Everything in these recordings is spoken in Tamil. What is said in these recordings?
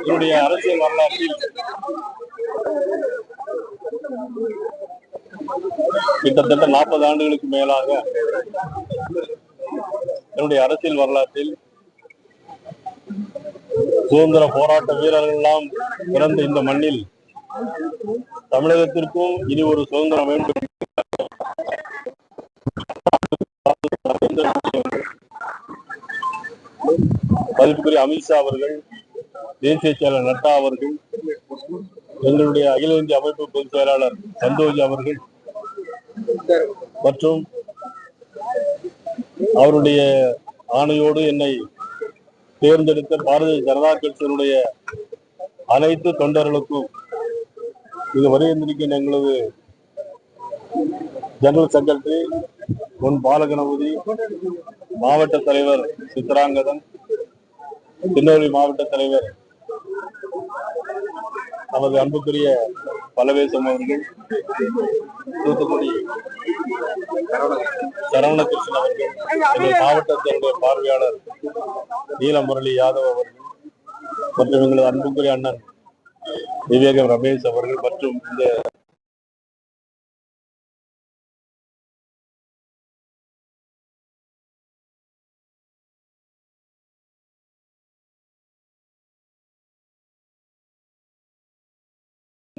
என்னுடைய அரசியல் வரலாற்றில் கிட்டத்தட்ட நாற்பது ஆண்டுகளுக்கு மேலாக என்னுடைய அரசியல் வரலாற்றில் சுதந்திர போராட்ட வீரர்கள் எல்லாம் பிறந்த இந்த மண்ணில் தமிழகத்திற்கும் இனி ஒரு சுதந்திரம் வேண்டும். மதிப்புக்குரிய அமித்ஷா அவர்கள் தேசிய செயலர் நட்டா அவர்கள் எங்களுடைய அகில இந்திய அமைப்பு பொதுச் செயலாளர் சந்தோஜி அவர்கள் மற்றும் அவருடைய ஆணையோடு என்னை தேர்ந்தெடுத்த பாரதிய ஜனதா கட்சியினுடைய அனைத்து தொண்டர்களுக்கும் இது வருகின்றிருக்கின்ற எங்களது ஜெனரல் செக்ரட்டரி பொன் பாலகணபதி மாவட்ட தலைவர் சித்ராங்கதன் திருநெல்வேலி மாவட்ட தலைவர் நமது அன்புக்குரிய பலவேசம் அவர்கள் தூத்துக்குடி சரவணகிருஷ்ணன் அவர்கள் எங்கள் மாவட்டத்தினுடைய பார்வையாளர் நீலமுரளி யாதவ் அவர்கள் மற்றும் எங்களது அன்புக்குரிய அண்ணன் விவேகம் ரமேஷ் அவர்கள் மற்றும் இந்த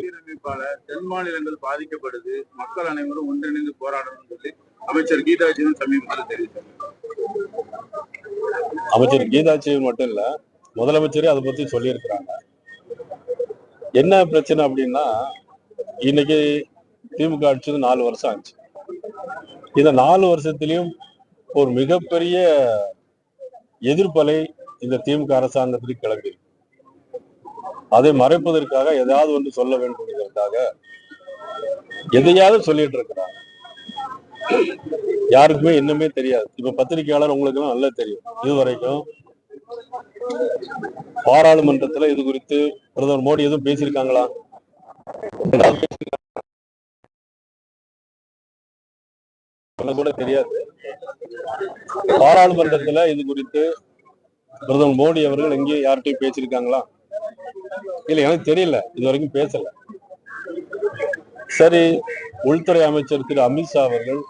சீரமைப்பாளர் தென் மாநிலங்கள் பாதிக்கப்படுது. மக்கள் அனைவரும் ஒன்றிணைந்து போராடணும் சொல்லி அமைச்சர் கீதாஜியும் சமீபத்தில் தெரிவித்தார். அமைச்சர் கீதாட்சி மட்டும் இல்ல முதலமைச்சரே அதை பத்தி சொல்லியிருக்கிறாங்க. என்ன பிரச்சனை அப்படின்னா இன்னைக்கு திமுக ஆட்சி நாலு வருஷம் ஆச்சு. இந்த நாலு வருஷத்திலையும் ஒரு மிகப்பெரிய எதிர்ப்பலை இந்த திமுக அரசாங்கத்துக்கு கிளம்பியிருக்கு. அதை மறைப்பதற்காக ஏதாவது ஒன்று சொல்ல வேண்டும் என்பதற்காக எதையாவது சொல்லிட்டு இருக்கிறாங்க யாருக்குமே இன்னுமே தெரியாது. இப்ப பத்திரிகையாளர் உங்களுக்கு எல்லாம் நல்லா தெரியும். இது வரைக்கும் பாராளுமன்றத்துல இது குறித்து பிரதமர் மோடி எதுவும் பேசியிருக்காங்களா? கூட தெரியாது. பாராளுமன்றத்துல இது குறித்து பிரதமர் மோடி அவர்கள் எங்கேயும் யார்கிட்டயும் பேசியிருக்காங்களா? இல்ல எனக்கு தெரியல. இது வரைக்கும் பேசல. சரி உள்துறை அமைச்சர் திரு. அமித்ஷா அவர்கள்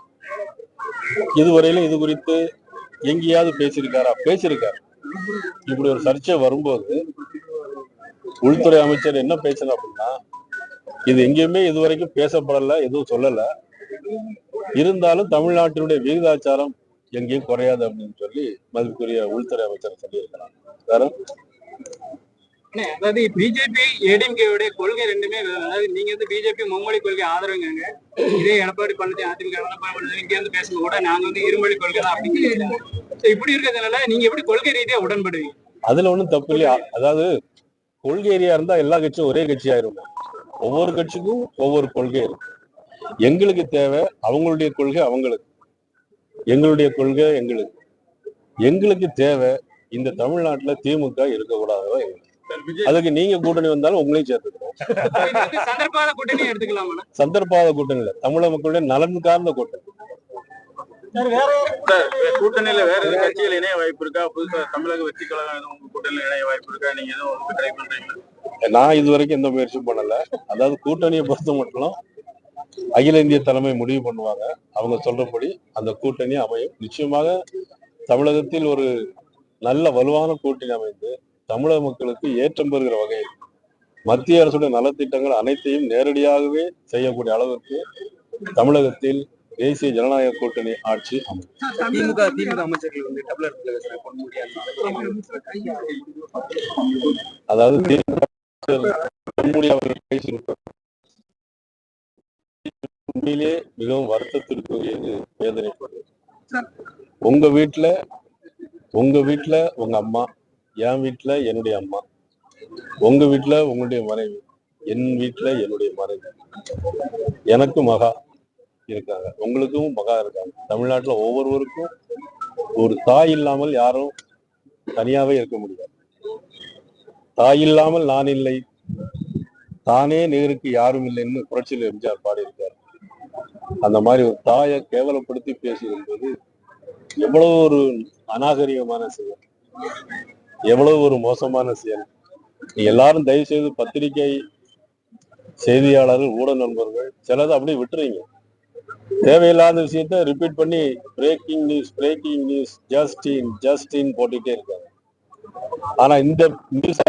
இதுவரையிலும் இது குறித்து எங்கேயாவது பேசியிருக்காரா? பேசியிருக்காரு. இப்படி ஒரு சர்ச்சை வரும்போது உள்துறை அமைச்சர் என்ன பேசணும் அப்படின்னா இது எங்கேயுமே இதுவரைக்கும் பேசப்படல எதுவும் சொல்லல. இருந்தாலும் தமிழ்நாட்டினுடைய விகிதாச்சாரம் எங்கேயும் குறையாது அப்படின்னு சொல்லி மதிப்புக்குரிய உள்துறை அமைச்சர் சொல்லியிருக்கிறார். வேற அதாவது பிஜேபி ஏடிஎம்கேவுடைய கொள்கை ரெண்டுமே அதாவது நீங்க வந்து பிஜேபி மும்மொழி கொள்கை ஆதரவுங்க இதே எடப்பாடி பழனி அதிமுக எடப்பாடி பழனிசாமி இங்க வந்து பேசும்போது கூட நாங்க வந்து இருமொழி கொள்கை தான் அப்படின்னு இப்படி இருக்கிறதுனால நீங்க எப்படி கொள்கை ரீதியா உடன்படுவீங்க? அதுல ஒண்ணும் தப்பு இல்லையா? அதாவது கொள்கை ஏரியா இருந்தா எல்லா கட்சியும் ஒரே கட்சி ஆயிரும் ஒவ்வொரு கட்சிக்கும் ஒவ்வொரு கொள்கை இருக்கு. எங்களுக்கு தேவை அவங்களுடைய கொள்கை அவங்களுக்கு. எங்களுடைய கொள்கை எங்களுக்கு. எங்களுக்கு தேவை இந்த தமிழ்நாட்டுல திமுக இருக்கக்கூடாதோ எங்களுக்கு அதுக்கு நீங்க கூட்டணி வந்தாலும் உங்களையும் சேர்த்துக்கிறோம். சந்தர்ப்பாத கூட்டணி எடுத்துக்கலாமா? சந்தர்ப்பாத கூட்டணி இல்ல. தமிழக மக்களுடைய நலன் சார்ந்த கூட்டணி. சார் கூட்டணியில வேற எதுவும் கட்சிகள் இணைய வாய்ப்பு இருக்கா? புதுசா தமிழக வெற்றி கழகம் எதுவும் உங்க கூட்டணியில இணைய வாய்ப்பு இருக்கா? நீங்க எதுவும் ட்ரை பண்றீங்களா? நான் இது வரைக்கும் எந்த முயற்சியும் பண்ணல. அதாவது கூட்டணியை பொறுத்த மட்டும் அகில இந்திய தலைமை முடிவு பண்ணுவாங்க. அவங்க சொல்றபடி அந்த கூட்டணி அமையும். நிச்சயமாக தமிழகத்தில் ஒரு நல்ல வலுவான கூட்டணி அமைந்து தமிழக மக்களுக்கு ஏற்றம் பெறுகிற வகையில் மத்திய அரசுடைய நலத்திட்டங்கள் அனைத்தையும் நேரடியாகவே செய்யக்கூடிய அளவிற்கு தமிழகத்தில் தேசிய ஜனநாயக கூட்டணி ஆட்சி திமுக திமுக அமைச்சர்கள் வந்து அதாவது பொன்முடி அவர்கள் பேசியிருப்பார் உண்மையிலே மிகவும் வருத்தத்திற்குரியது வேதனைப்படுது உங்க வீட்டுல உங்க வீட்டுல உங்க அம்மா என் வீட்டுல என்னுடைய அம்மா. உங்க வீட்டுல உங்களுடைய மனைவி. என் வீட்டுல என்னுடைய மனைவி. எனக்கு மகா இருக்காங்க. உங்களுக்கும் மகா இருக்காங்க. தமிழ்நாட்டுல ஒவ்வொருவருக்கும் ஒரு தாய் இல்லாமல் யாரும் தனியாவே இருக்க முடியாது. தாய் இல்லாமல் நான் இல்லை. தானே நேருக்கு யாரும் இல்லைன்னு புரட்சியில் எம்ஜிஆர் பாடியிருக்கார். அந்த மாதிரி ஒரு தாயை கேவலப்படுத்தி பேசுவது என்பது எவ்வளவு ஒரு அநாகரிகமான செயல். எவ்வளவு ஒரு மோசமான செயல். எல்லாரும் தயவு செய்து பத்திரிகை செய்தியாளர்கள் ஊடக நண்பர்கள் சிலதை அப்படியே விட்டுறீங்க. தேவையில்லாத விஷயத்த ரிப்பீட் பண்ணி breaking news breaking news just in just in போட்டுட்டே இருக்காங்க. ஆனா இந்த நியூஸ்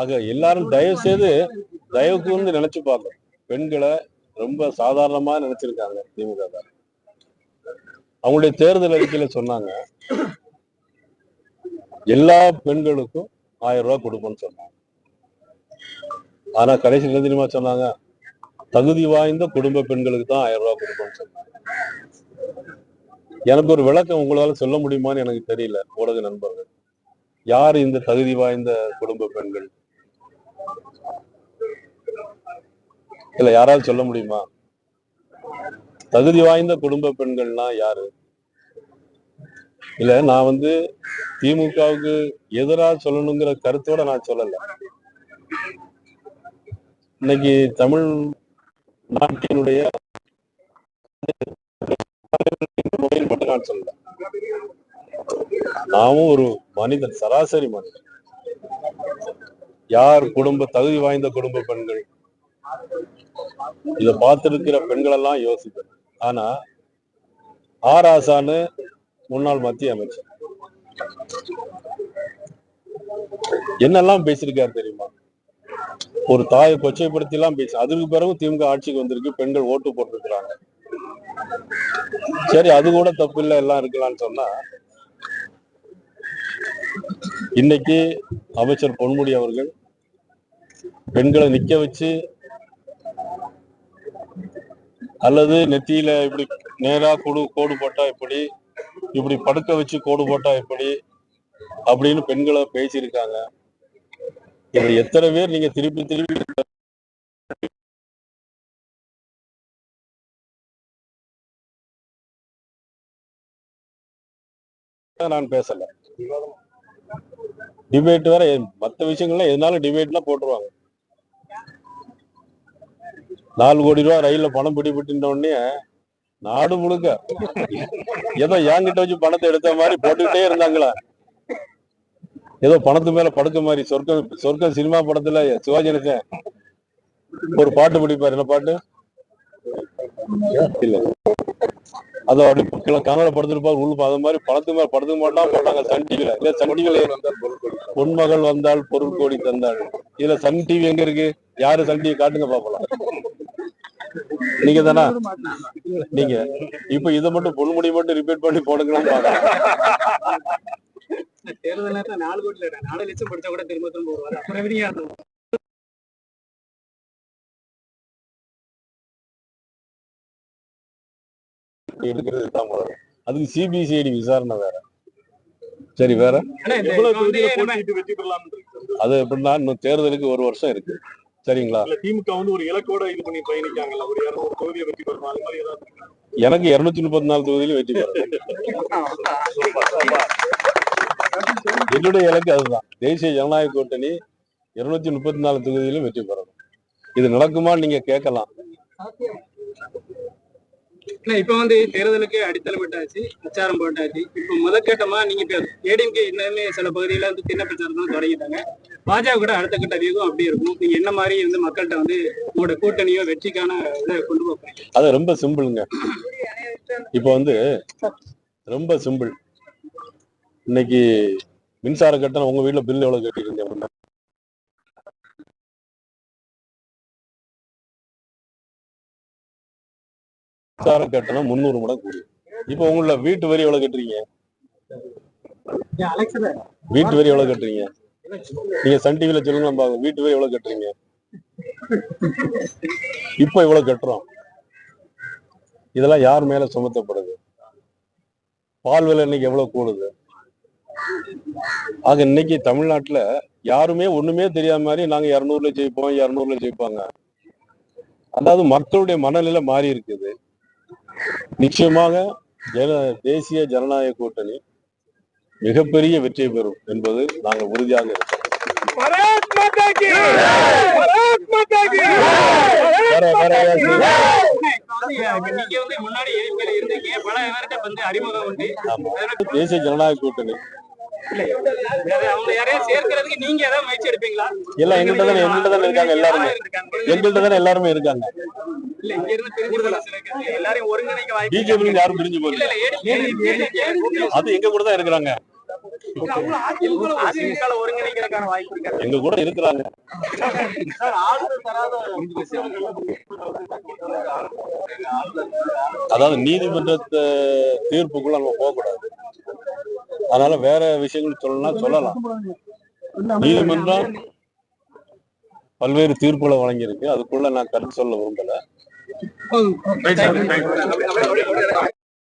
ஆக எல்லாரும் தயவு செய்து தயவுக்கு வந்து நினைச்சு பார்க்கணும். பெண்களை ரொம்ப சாதாரணமா நினைச்சிருக்காங்க திமுக அவங்களுடைய தேர்தல் அறிக்கையில சொன்னாங்க எல்லா பெண்களுக்கும் ஆயிரம் ரூபாய் கொடுப்போம்னு சொன்னாங்க. ஆனா கடைசி என்ன தெரியுமா சொன்னாங்க? தகுதி வாய்ந்த குடும்ப பெண்களுக்கு தான் ஆயிரம் ரூபாய் கொடுப்போம்னு சொன்னாங்க. எனக்கு ஒரு விளக்கம் உங்களால சொல்ல முடியுமான்னு எனக்கு தெரியல ஊடக நண்பர்கள். யார் இந்த தகுதி வாய்ந்த குடும்ப பெண்கள்? இல்ல யாராவது சொல்ல முடியுமா? தகுதி வாய்ந்த குடும்ப பெண்கள்னா யாரு? இல்ல நான் வந்து திமுகவுக்கு எதிரா சொல்லணுங்கிற கருத்தோட நான் சொல்லல. இன்னைக்கு தமிழ் நாட்டினுடைய மட்டும் நான் சொல்லல. நாமும் ஒரு மனிதன் சராசரி மனிதன். யார் குடும்ப தகுதி வாய்ந்த குடும்ப பெண்கள் இத பார்த்திருக்கிற பெண்கள் எல்லாம் யோசிப்பேன். ஆனா ஆர் ஆசான்னு முன்னாள் மத்திய அமைச்சர். என்னெல்லாம் பேசியிருக்காரு தெரியுமா? ஒரு தாயை கொச்சைப்படுத்தி எல்லாம் பேச அதுக்கு பிறகு திமுக ஆட்சிக்கு வந்திருக்கு பெண்கள் ஓட்டு போட்டிருக்கிறாங்க. சரி அது கூட தப்பு இல்லை எல்லாம் இருக்கலாம்னு சொன்னா இன்னைக்கு அமைச்சர் பொன்முடி அவர்கள் பெண்களை நிக்க வச்சு அல்லது நெத்தியில இப்படி நேரா கொடு கோடு போட்டா இப்படி இப்படி படுக்க வச்சு கோடு போட்டா எப்படி? அப்படின்னு பெண்களை பேசியிருக்காங்க. இதுல எத்தனை பேர் நீங்க திருப்பி திருப்பி நான் பேசல. டிபேட் வேற மத்த விஷயங்கள்ல எதுனாலும் டிபேட்லாம் போட்டுருவாங்க. நாலு கோடி ரூபாய் ரயில்ல பணம் பிடிபட்டுன உடனே நாடு முழுக்க ஏதோ என்கிட்ட வச்சு பணத்தை எடுத்த மாதிரி போட்டுக்கிட்டே இருந்தாங்களா? ஏதோ பணத்து மேல படுக்க மாதிரி சொர்க்கம் சொர்க்கம் சினிமா படத்துல சிவாஜி கணேசன் ஒரு பாட்டு பிடிப்பாரு. என்ன பாட்டு? இல்ல. அதோ அப்படி கீழே கனவுல படுத்துருப்பாரு. உள்ள அது மாதிரி பணத்து மேல படுத்துக்க மாட்டான் போட்டாங்க. சன் டிவில இல்ல சன் டிவில பொன்மகள் வந்தால் பொருள் கோடி தந்தாள். இதுல சன் டிவி எங்க இருக்கு? யாரு சன் டிவி காட்டுங்க பாப்பலாம் நீங்க தானா? நீங்க. இப்ப இதை மட்டும் பொன்முடி மட்டும் ரிப்பீட் பண்ணி போடுங்கன்னு பாக்கலாம் தேர்தல் நேரத்துல நாலு கோடி நாலு லட்சம் படிச்சா கூட திரும்ப திரும்ப வருவாரு அப்புறம் அது? எடுக்கிறது தான் முதல்ல. அதுக்கு சிபிசிஐடி விசாரணை வேற. சரி வேற? அது எப்படின்னா இன்னும் தேர்தலுக்கு ஒரு வருஷம் இருக்கு. சரிங்களா? திமுக வந்து ஒரு இலக்கோட இது பண்ணி பயணிக்காங்கல்ல ஒரு இருநூறு தொகுதியை வெற்றி பெறணும் அது மாதிரி ஏதாவது எனக்கு இருநூத்தி முப்பத்தி நாலு தொகுதியிலும் வெற்றி பெறணும் என்னுடைய இலக்கு அதுதான். தேசிய ஜனநாயக கூட்டணி இருநூத்தி முப்பத்தி நாலு தொகுதியிலும் வெற்றி பெறணும். இது நடக்குமான்னு நீங்க கேட்கலாம். இல்ல இப்ப வந்து தேர்தலுக்கு அடித்தளம் விட்டாச்சு பிரச்சாரம் போட்டாச்சு. இப்ப முதற்கட்டமா நீங்க இப்ப ஏடிஎம்கே இன்னுமே சில பகுதியில வந்து சின்ன பிரச்சாரம் தான் தொடங்கிட்டாங்க. பாஜக கூட அடுத்த கட்ட வியூகம் அப்படி இருக்கும். நீங்க என்ன மாதிரி வந்து மக்கள்கிட்ட வந்து உங்களோட கூட்டணியோ வெற்றிக்கான இதை கொண்டு போறீங்க? அது ரொம்ப சிம்பிளுங்க. இப்போ வந்து ரொம்ப சிம்பிள். இன்னைக்கு மின்சார கட்டணம் உங்க வீட்டுல பில் எவ்வளவு கட்டிருந்தீங்க மின்சார கட்டணம் முந்நூறு மடங்கு கூடி. இப்போ உங்கள வீட்டு வரி எவ்வளவு கட்டுறீங்க? வீட்டு வரி எவ்வளவு கட்டுறீங்க? நீங்க சன் டிவில சொல்லுங்க பாருங்க வீட்டு வரி எவ்வளவு கட்டுறீங்க? இப்போ இவ்வளவு கட்டுறோம்? இதெல்லாம் யார் மேல சுமத்தப்படுது? பால் விலை இன்னைக்கு எவ்வளவு கூடுது? ஆக இன்னைக்கு தமிழ்நாட்டுல யாருமே ஒண்ணுமே தெரியாத மாதிரி நாங்க இருநூறுல ஜெயிப்போம் இருநூறுல ஜெயிப்பாங்க. அதாவது மக்களுடைய மனநிலை மாறி இருக்குது. நிச்சயமாக ஜன தேசிய ஜனநாயக கூட்டணி மிகப்பெரிய வெற்றி பெறும் என்பது நாங்கள் உறுதியாக இருக்கிறோம் தேசிய ஜனநாயக கூட்டணி. நீங்க எங்கள்கிட்ட தானே எங்கள்கிட்ட தானே இருக்காங்க எல்லாருமே. எங்கள்கிட்ட தானே எல்லாருமே இருக்காங்க. பிஜேபி யாரும் பிரிஞ்சு போகல. அது எங்க கூட தான் இருக்கிறாங்க. எங்க கூட இருக்கிறாங்க. அதாவது நீதிமன்றத்தை தீர்ப்புக்குள்ள நம்ம போகக்கூடாது. அதனால வேற விஷயங்கள் சொல்லணும்னா சொல்லலாம். நீதிமன்றம் பல்வேறு தீர்ப்புகளை வழங்கியிருக்கு. அதுக்குள்ள நான் கருத்து சொல்ல விரும்பல. 嗯，没错，没错，没错，没，